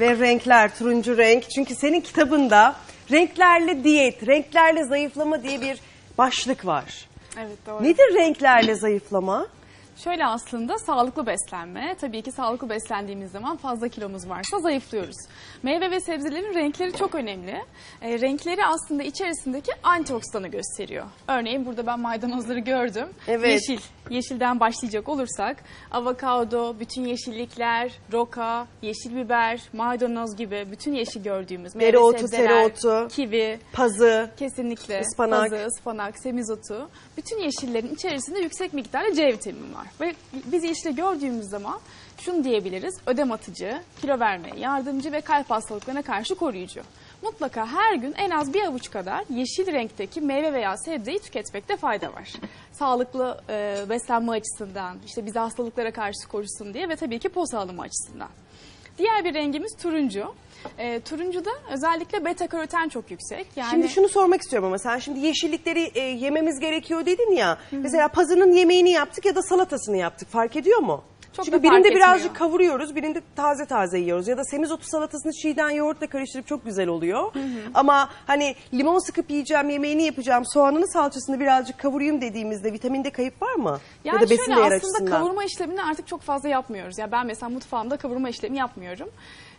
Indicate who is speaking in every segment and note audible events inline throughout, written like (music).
Speaker 1: ve renkler, turuncu renk. Çünkü senin kitabında renklerle diyet, renklerle zayıflama diye bir başlık var.
Speaker 2: Evet doğru.
Speaker 1: Nedir renklerle zayıflama?
Speaker 2: Şöyle aslında sağlıklı beslenme. Tabii ki sağlıklı beslendiğimiz zaman fazla kilomuz varsa zayıflıyoruz. Meyve ve sebzelerin renkleri çok önemli. E, renkleri aslında içerisindeki antioksidanı gösteriyor. Örneğin burada ben maydanozları gördüm.
Speaker 1: Evet.
Speaker 2: Yeşil. Yeşilden başlayacak olursak avokado, bütün yeşillikler, roka, yeşil biber, maydanoz gibi bütün yeşil gördüğümüz meyve
Speaker 1: Dereotu,
Speaker 2: sebzeler,
Speaker 1: tereotu.
Speaker 2: kivi,
Speaker 1: Pazı,
Speaker 2: Kesinlikle.
Speaker 1: Ispanak.
Speaker 2: Pazı, ıspanak, semizotu. Bütün yeşillerin içerisinde yüksek miktarda C vitamini var. Ve biz yeşili gördüğümüz zaman şunu diyebiliriz. Ödem atıcı, kilo vermeye yardımcı ve kalp hastalıklarına karşı koruyucu. Mutlaka her gün en az bir avuç kadar yeşil renkteki meyve veya sebzeyi tüketmekte fayda var. Sağlıklı e, beslenme açısından, işte bizi hastalıklara karşı korusun diye ve tabii ki poz alımı açısından. Diğer bir rengimiz turuncu. E, turuncuda özellikle beta karoten çok yüksek. Yani
Speaker 1: Şimdi şunu sormak istiyorum ama sen şimdi yeşillikleri e, yememiz gerekiyor dedin ya. Mesela pazının yemeğini yaptık ya da salatasını yaptık. Fark ediyor mu?
Speaker 2: Çok
Speaker 1: Çünkü
Speaker 2: da
Speaker 1: birinde
Speaker 2: fark
Speaker 1: birazcık
Speaker 2: etmiyor.
Speaker 1: kavuruyoruz, birinde taze taze yiyoruz. Ya da semizotu salatasını çiğden yoğurtla karıştırıp çok güzel oluyor. Ama hani limon sıkıp yiyeceğim, yemeğini yapacağım, soğanını salçasını birazcık kavurayım dediğimizde vitaminde kayıp var mı?
Speaker 2: Yani
Speaker 1: ya da besin
Speaker 2: şöyle aslında
Speaker 1: açısından.
Speaker 2: kavurma işlemini artık çok fazla yapmıyoruz. Ya ben mesela mutfağımda kavurma işlemi yapmıyorum.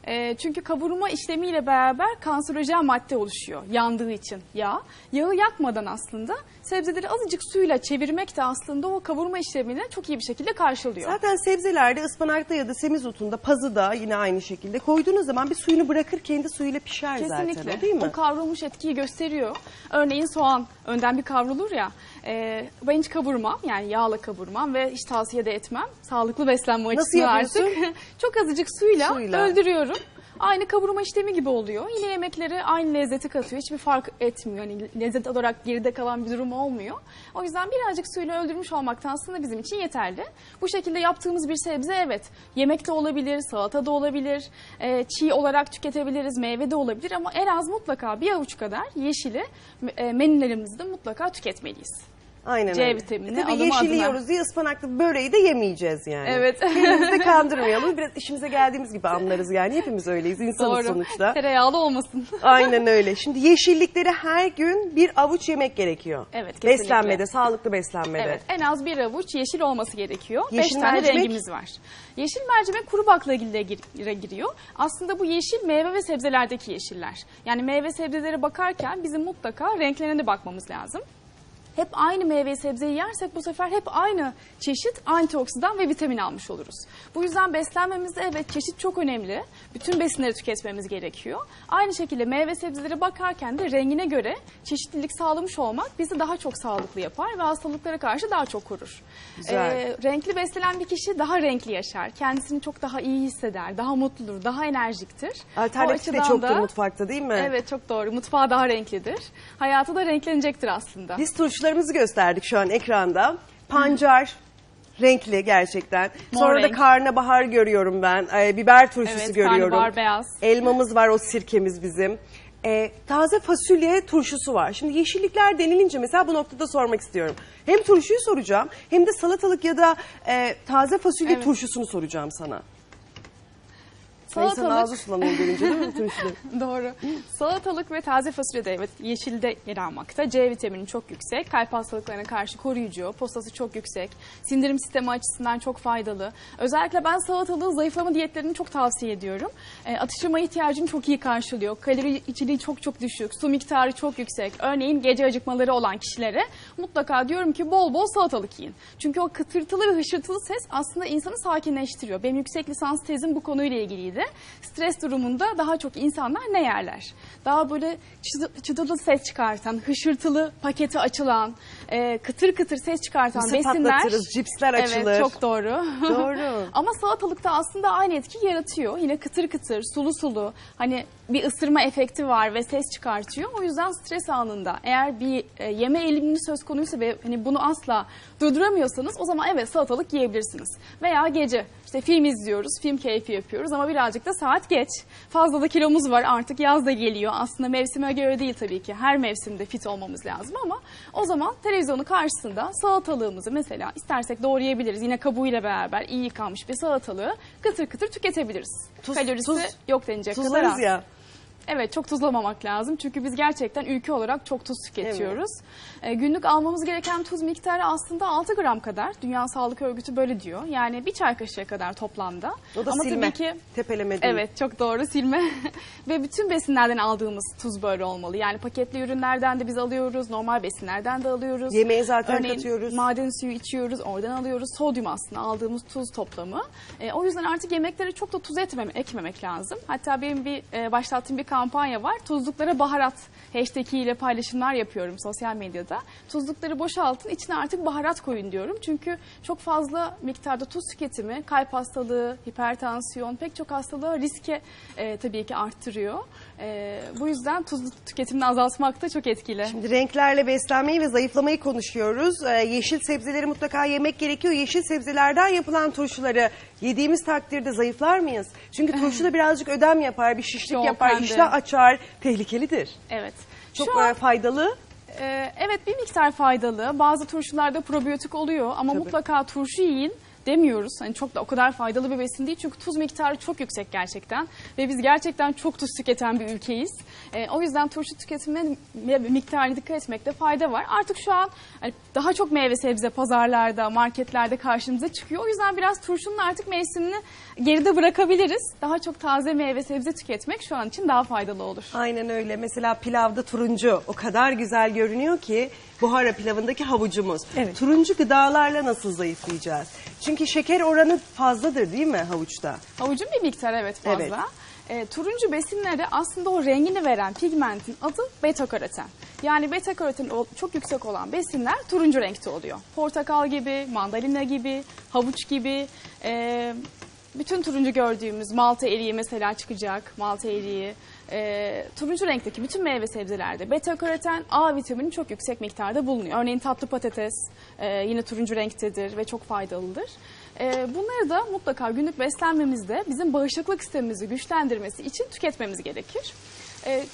Speaker 2: Ee, çünkü kavurma işlemiyle beraber kanserojen madde oluşuyor yandığı için yağ. Yağı yakmadan aslında sebzeleri azıcık suyla çevirmek de aslında o kavurma işlemini çok iyi bir şekilde karşılıyor.
Speaker 1: Zaten sebzelerde ıspanakta ya da semizotunda pazıda yine aynı şekilde koyduğunuz zaman bir suyunu bırakır kendi suyuyla pişer
Speaker 2: Kesinlikle.
Speaker 1: zaten o değil mi?
Speaker 2: O kavrulmuş etkiyi gösteriyor. Örneğin soğan önden bir kavrulur ya. e, ben hiç kavurmam yani yağla kavurmam ve hiç tavsiye de etmem. Sağlıklı beslenme
Speaker 1: Nasıl
Speaker 2: açısından
Speaker 1: yapıyorsun?
Speaker 2: artık. (laughs) Çok azıcık suyla,
Speaker 1: Suyla.
Speaker 2: öldürüyorum. Aynı kavurma işlemi gibi oluyor. Yine yemeklere aynı lezzeti katıyor. Hiçbir fark etmiyor. Yani lezzet olarak geride kalan bir durum olmuyor. O yüzden birazcık suyla öldürmüş olmak da aslında bizim için yeterli. Bu şekilde yaptığımız bir sebze evet yemekte olabilir, salata da olabilir, e, çiğ olarak tüketebiliriz, meyve de olabilir ama en az mutlaka bir avuç kadar yeşili e, menülerimizde mutlaka tüketmeliyiz.
Speaker 1: Aynen
Speaker 2: C
Speaker 1: öyle.
Speaker 2: vitamini
Speaker 1: E Tabii
Speaker 2: adım
Speaker 1: yeşil
Speaker 2: adıma.
Speaker 1: yiyoruz diye ıspanaklı böreği de yemeyeceğiz yani.
Speaker 2: Evet. (laughs)
Speaker 1: Kendimizi de kandırmayalım. Biraz işimize geldiğimiz gibi anlarız yani. Hepimiz öyleyiz. insanız
Speaker 2: Doğru.
Speaker 1: sonuçta.
Speaker 2: Tereyağlı olmasın. (laughs)
Speaker 1: Aynen öyle. Şimdi yeşillikleri her gün bir avuç yemek gerekiyor.
Speaker 2: Evet, kesinlikle.
Speaker 1: Beslenmede, sağlıklı beslenmede.
Speaker 2: Evet, en az bir avuç yeşil olması gerekiyor.
Speaker 1: Yeşil
Speaker 2: Beş tane
Speaker 1: mercimek?
Speaker 2: rengimiz var. Yeşil mercimek kuru baklagille gir- giriyor. Aslında bu yeşil meyve ve sebzelerdeki yeşiller. Yani meyve sebzelere bakarken bizim mutlaka renklerine de bakmamız lazım. Hep aynı meyve sebzeyi yersek bu sefer hep aynı çeşit antioksidan ve vitamin almış oluruz. Bu yüzden beslenmemizde evet çeşit çok önemli. Bütün besinleri tüketmemiz gerekiyor. Aynı şekilde meyve sebzelere bakarken de rengine göre çeşitlilik sağlamış olmak bizi daha çok sağlıklı yapar ve hastalıklara karşı daha çok korur.
Speaker 1: Güzel.
Speaker 2: Ee, renkli beslenen bir kişi daha renkli yaşar. Kendisini çok daha iyi hisseder, daha mutludur, daha enerjiktir.
Speaker 1: Alternatif de çoktur
Speaker 2: da-
Speaker 1: mutfakta değil mi?
Speaker 2: Evet çok doğru. Mutfağı daha renklidir. Hayatı da renklenecektir aslında.
Speaker 1: Biz turşularımızı gösterdik şu an ekranda. Pancar renkli gerçekten.
Speaker 2: Mor
Speaker 1: Sonra da
Speaker 2: renk.
Speaker 1: karnabahar görüyorum ben. Ee, biber turşusu
Speaker 2: Evet,
Speaker 1: görüyorum.
Speaker 2: karnabahar beyaz.
Speaker 1: Elmamız var o sirkemiz bizim. Ee, taze fasulye turşusu var. Şimdi yeşillikler denilince mesela bu noktada sormak istiyorum. Hem turşuyu soracağım hem de salatalık ya da e, taze fasulye
Speaker 2: Evet.
Speaker 1: turşusunu soracağım sana. İnsanın
Speaker 2: Salatalık.
Speaker 1: ağzı sulanıyor görünce değil mi turşuları? (laughs)
Speaker 2: Doğru. Salatalık ve taze fasulye de evet yeşilde yer almakta. C vitamini çok yüksek. Kalp hastalıklarına karşı koruyucu. Postası çok yüksek. Sindirim sistemi açısından çok faydalı. Özellikle ben salatalığı zayıflama diyetlerini çok tavsiye ediyorum. E, atıştırma ihtiyacını çok iyi karşılıyor. Kalori içeriği çok çok düşük. Su miktarı çok yüksek. Örneğin gece acıkmaları olan kişilere mutlaka diyorum ki bol bol salatalık yiyin. Çünkü o kıtırtılı ve hışırtılı ses aslında insanı sakinleştiriyor. Benim yüksek lisans tezim bu konuyla ilgiliydi. Stres durumunda daha çok insanlar ne yerler? Daha böyle çıtılı ses çıkartan, hışırtılı paketi açılan, e, kıtır kıtır ses çıkartan
Speaker 1: Mısır
Speaker 2: besinler.
Speaker 1: patlatırız, cipsler açılır.
Speaker 2: Evet çok doğru.
Speaker 1: Doğru. (laughs)
Speaker 2: Ama salatalıkta aslında aynı etki yaratıyor. Yine kıtır kıtır, sulu sulu. Hani bir ısırma efekti var ve ses çıkartıyor. O yüzden stres anında eğer bir e, yeme eğilimini söz konuysa ve hani bunu asla durduramıyorsanız o zaman evet salatalık yiyebilirsiniz. Veya gece işte film izliyoruz, film keyfi yapıyoruz ama birazcık da saat geç. Fazla da kilomuz var artık yaz da geliyor. Aslında mevsime göre değil tabii ki. Her mevsimde fit olmamız lazım ama o zaman televizyonun karşısında salatalığımızı mesela istersek doğrayabiliriz. Yine kabuğuyla beraber iyi yıkanmış bir salatalığı kıtır kıtır tüketebiliriz.
Speaker 1: Tuz-
Speaker 2: Kalorisi
Speaker 1: tuz-
Speaker 2: yok denecek kadar az.
Speaker 1: ya.
Speaker 2: Evet çok tuzlamamak lazım. Çünkü biz gerçekten ülke olarak çok tuz tüketiyoruz. E, günlük almamız gereken tuz miktarı aslında 6 gram kadar. Dünya Sağlık Örgütü böyle diyor. Yani bir çay kaşığı kadar toplamda.
Speaker 1: O da
Speaker 2: Ama
Speaker 1: silme.
Speaker 2: tabii ki
Speaker 1: Tepeleme değil.
Speaker 2: Evet çok doğru silme (laughs) ve bütün besinlerden aldığımız tuz böyle olmalı. Yani paketli ürünlerden de biz alıyoruz, normal besinlerden de alıyoruz.
Speaker 1: Yemeğe zaten
Speaker 2: Örneğin
Speaker 1: katıyoruz.
Speaker 2: maden suyu içiyoruz, oradan alıyoruz. Sodyum aslında aldığımız tuz toplamı. E, o yüzden artık yemeklere çok da tuz etmeme, ekmemek lazım. Hatta benim bir e, başlattığım bir kampanya var. Tuzluklara baharat hashtag ile paylaşımlar yapıyorum sosyal medyada. Tuzlukları boşaltın, içine artık baharat koyun diyorum. Çünkü çok fazla miktarda tuz tüketimi kalp hastalığı, hipertansiyon pek çok hastalığı riske e, tabii ki arttırıyor. E, bu yüzden tuz tüketimini azaltmak da çok etkili.
Speaker 1: Şimdi renklerle beslenmeyi ve zayıflamayı konuşuyoruz. Ee, yeşil sebzeleri mutlaka yemek gerekiyor. Yeşil sebzelerden yapılan turşuları yediğimiz takdirde zayıflar mıyız? Çünkü turşu da (laughs) birazcık ödem yapar, bir şişlik
Speaker 2: Çok
Speaker 1: yapar,
Speaker 2: hem de.
Speaker 1: iştah açar. Tehlikelidir.
Speaker 2: Evet.
Speaker 1: Çok
Speaker 2: Şu an-
Speaker 1: faydalı.
Speaker 2: Ee, evet bir miktar faydalı. Bazı turşularda probiyotik oluyor ama
Speaker 1: Tabii.
Speaker 2: mutlaka turşu yiyin demiyoruz. Hani çok da o kadar faydalı bir besin değil çünkü tuz miktarı çok yüksek gerçekten ve biz gerçekten çok tuz tüketen bir ülkeyiz. Ee, o yüzden turşu tüketimine miktarına dikkat etmekte fayda var. Artık şu an hani daha çok meyve sebze pazarlarda, marketlerde karşımıza çıkıyor. O yüzden biraz turşunun artık mevsimini geride bırakabiliriz. Daha çok taze meyve sebze tüketmek şu an için daha faydalı olur.
Speaker 1: Aynen öyle. Mesela pilavda turuncu o kadar güzel görünüyor ki buhara pilavındaki havucumuz.
Speaker 2: Evet.
Speaker 1: Turuncu gıdalarla nasıl zayıflayacağız? Çünkü şeker oranı fazladır değil mi havuçta?
Speaker 2: Havucun bir miktar evet fazla.
Speaker 1: Evet.
Speaker 2: E, turuncu besinlere aslında o rengini veren pigmentin adı beta karoten. Yani beta karoten çok yüksek olan besinler turuncu renkte oluyor. Portakal gibi, mandalina gibi, havuç gibi. e, bütün turuncu gördüğümüz malta eriği mesela çıkacak. Malta eriği. e, turuncu renkteki bütün meyve sebzelerde beta karoten, A vitamini çok yüksek miktarda bulunuyor. Örneğin tatlı patates e, yine turuncu renktedir ve çok faydalıdır. E, bunları da mutlaka günlük beslenmemizde bizim bağışıklık sistemimizi güçlendirmesi için tüketmemiz gerekir. E,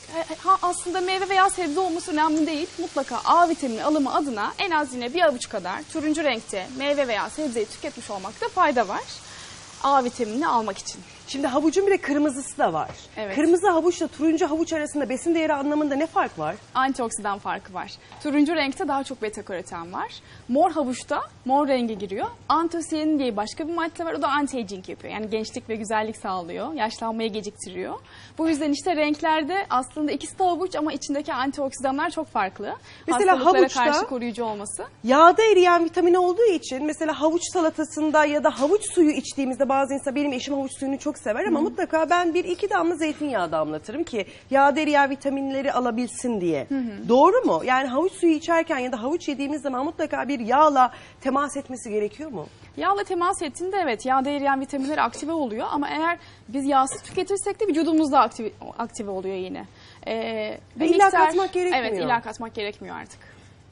Speaker 2: ha, aslında meyve veya sebze olması önemli değil. Mutlaka A vitamini alımı adına en az yine bir avuç kadar turuncu renkte meyve veya sebzeyi tüketmiş olmakta fayda var. A vitaminini almak için.
Speaker 1: Şimdi havucun bir de kırmızısı da var.
Speaker 2: Evet.
Speaker 1: Kırmızı havuçla turuncu havuç arasında besin değeri anlamında ne fark var?
Speaker 2: antioksidan farkı var. Turuncu renkte daha çok beta karoten var. Mor havuçta mor renge giriyor. Antosiyanin diye başka bir madde var. O da anti-aging yapıyor. Yani gençlik ve güzellik sağlıyor. Yaşlanmayı geciktiriyor. Bu yüzden işte renklerde aslında ikisi de havuç ama içindeki antioksidanlar çok farklı.
Speaker 1: Mesela
Speaker 2: Hastalıklara
Speaker 1: havuçta-
Speaker 2: karşı koruyucu olması.
Speaker 1: Yağda eriyen vitamin olduğu için mesela havuç salatasında ya da havuç suyu içtiğimizde bazı insan benim eşim havuç suyunu çok sever ama mutlaka ben bir iki damla zeytinyağı damlatırım ki yağda eriyen vitaminleri alabilsin diye. Doğru mu? Yani havuç suyu içerken ya da havuç yediğimiz zaman mutlaka bir yağla temas etmesi gerekiyor mu?
Speaker 2: Yağla temas ettiğinde evet yağda eriyen vitaminler aktive oluyor ama eğer biz yağsız tüketirsek de vücudumuzda aktive, aktive oluyor yine. Ee,
Speaker 1: İlla katmak gerekmiyor.
Speaker 2: Evet illa katmak gerekmiyor artık.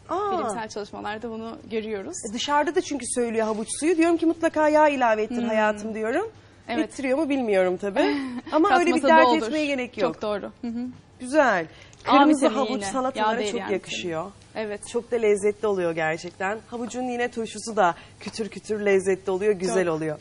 Speaker 1: Aa,
Speaker 2: Bilimsel çalışmalarda bunu görüyoruz.
Speaker 1: e dışarıda da çünkü söylüyor havuç suyu. Diyorum ki mutlaka yağ ilave ettir hayatım diyorum.
Speaker 2: Evet.
Speaker 1: Ettiriyor mu bilmiyorum tabii. (laughs) Ama öyle bir dert
Speaker 2: olur.
Speaker 1: etmeye gerek yok.
Speaker 2: Çok doğru. Hı hı.
Speaker 1: Güzel. Kırmızı havuç
Speaker 2: yine.
Speaker 1: salatalara
Speaker 2: Yağda
Speaker 1: çok
Speaker 2: eriyen
Speaker 1: yakışıyor.
Speaker 2: Evet.
Speaker 1: Çok da lezzetli oluyor gerçekten. Havucun yine turşusu da kütür kütür lezzetli oluyor, güzel
Speaker 2: Çok.
Speaker 1: oluyor.